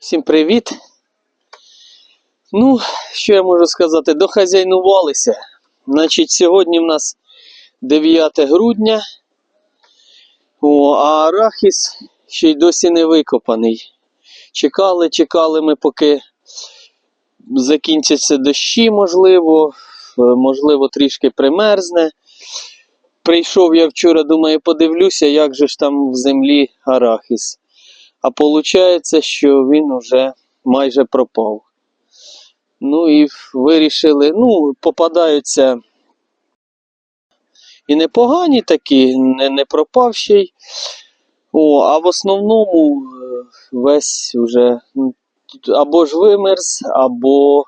Всім привіт. Ну, що я можу сказати? Дохазяйнувалися. Значить, сьогодні в нас 9 грудня. О, а арахіс ще й досі не викопаний. Чекали, чекали ми, поки закінчаться дощі, можливо, е, можливо, трішки примерзне. Прийшов я вчора, думаю, подивлюся, як же ж там в землі арахіс. А виходить, що він уже майже пропав. Ну і вирішили, ну, попадаються і непогані такі, не, не пропавший. О, а в основному е, весь уже ну, або ж вимерз, або е,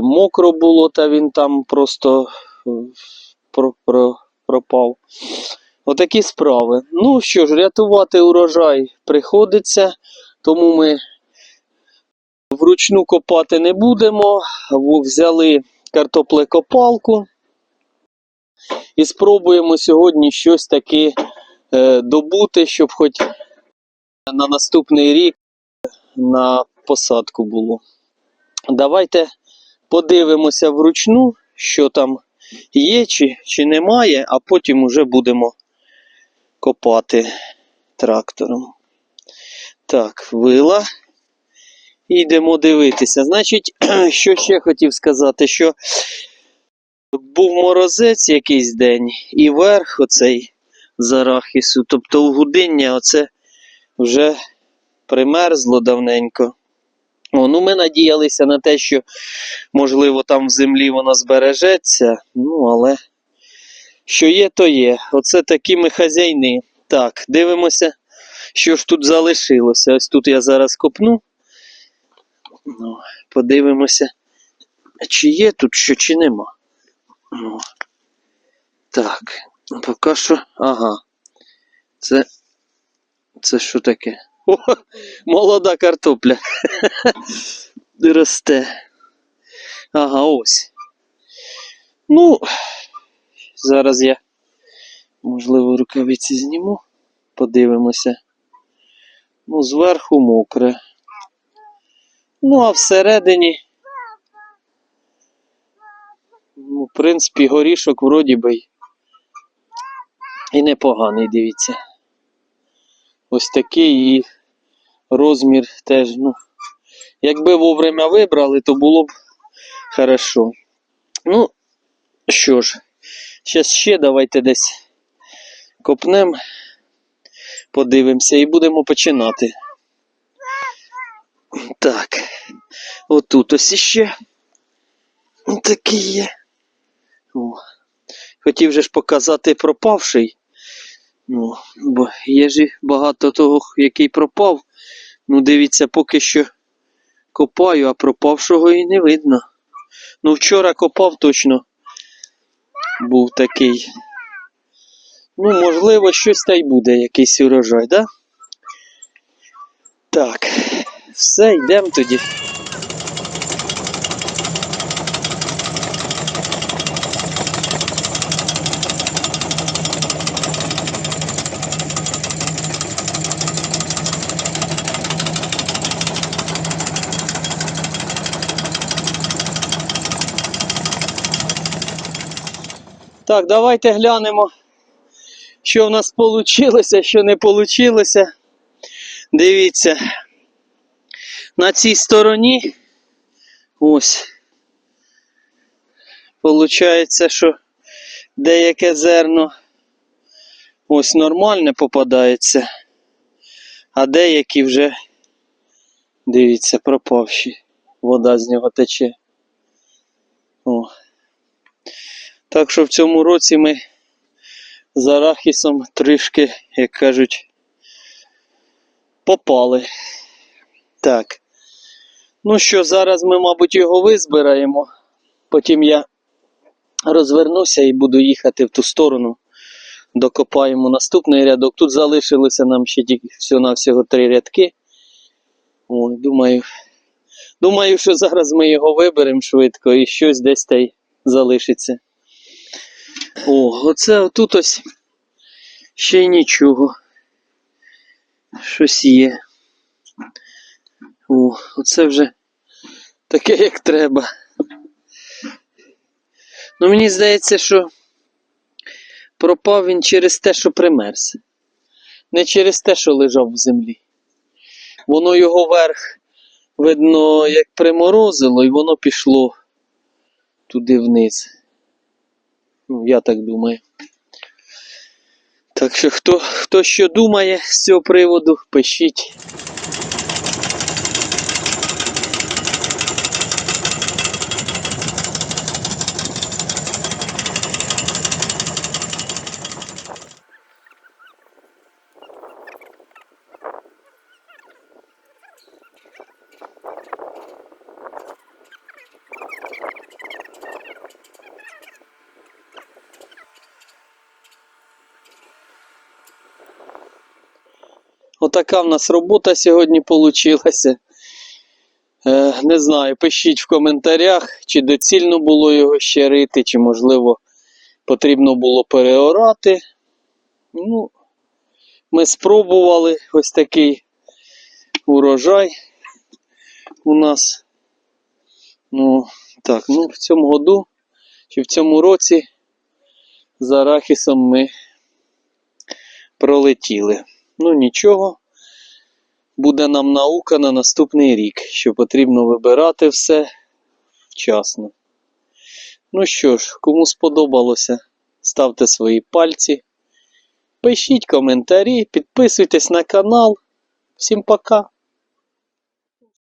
мокро було, та він там просто е, про, про, пропав. Отакі справи. Ну що ж, рятувати урожай приходиться, тому ми вручну копати не будемо. Взяли картоплекопалку і спробуємо сьогодні щось таке е, добути, щоб хоч на наступний рік на посадку було. Давайте подивимося вручну, що там є чи, чи немає, а потім уже будемо копати трактором. Так, вила. І Йдемо дивитися. Значить, що ще хотів сказати, що був морозець якийсь день, і верх оцей з арахісу, тобто угудиння, оце вже примерзло давненько. О, ну ми надіялися на те, що, можливо, там в землі воно збережеться. Ну, але що є, то є. Оце такі ми хазяйни. Так, дивимося, що ж тут залишилося. Ось тут я зараз копну. Ну, подивимося, чи є тут що, чи нема. Ну, так, поки що. Ага. Це. Це що таке? О, молода картопля. Росте. Ага, ось. Ну, зараз я, можливо, рукавиці зніму. Подивимося. Ну, зверху мокре. Ну, а всередині. Ну, в принципі, горішок вроді би і непоганий, дивіться. Ось такий і розмір теж, ну. Якби вовремя вибрали, то було б хорошо. Ну, що ж, зараз ще давайте десь копнем, подивимося і будемо починати. Так, отут ось іще такий є. О. Хотів же ж показати пропавший. Ну, бо є ж багато того, який пропав. Ну, дивіться, поки що копаю, а пропавшого і не видно. Ну, вчора копав точно. Був такий. Ну, можливо, щось та й буде, якийсь урожай, да? Так, все, йдемо тоді. Так, давайте глянемо, що в нас вийшло, що не вийшло. Дивіться, на цій стороні ось. Получається, що деяке зерно ось нормальне попадається, а деякі вже, дивіться, пропавші. Вода з нього тече. О. Так що в цьому році ми з арахісом трішки, як кажуть, попали. Так. Ну що, зараз ми, мабуть, його визбираємо. Потім я розвернуся і буду їхати в ту сторону. Докопаємо наступний рядок. Тут залишилося нам ще тільки всього-навсього три рядки. Ой, думаю, думаю, що зараз ми його виберемо швидко і щось десь та й залишиться. О, оце отут ось ще й нічого. Щось є. О, оце вже таке, як треба. Ну, мені здається, що пропав він через те, що примерз. Не через те, що лежав в землі. Воно його верх, видно, як приморозило, і воно пішло туди вниз. Я так думаю. Так що хто, хто що думає з цього приводу, пишіть. Отака в нас робота сьогодні получилася. Е, не знаю, пишіть в коментарях, чи доцільно було його ще рити, чи, можливо, потрібно було переорати. Ну, ми спробували ось такий урожай у нас. Ну, так, ну, в цьому году, чи в цьому році з арахісом ми пролетіли. Ну нічого, буде нам наука на наступний рік, що потрібно вибирати все вчасно. Ну що ж, кому сподобалося, ставте свої пальці, пишіть коментарі, підписуйтесь на канал. Всім пока!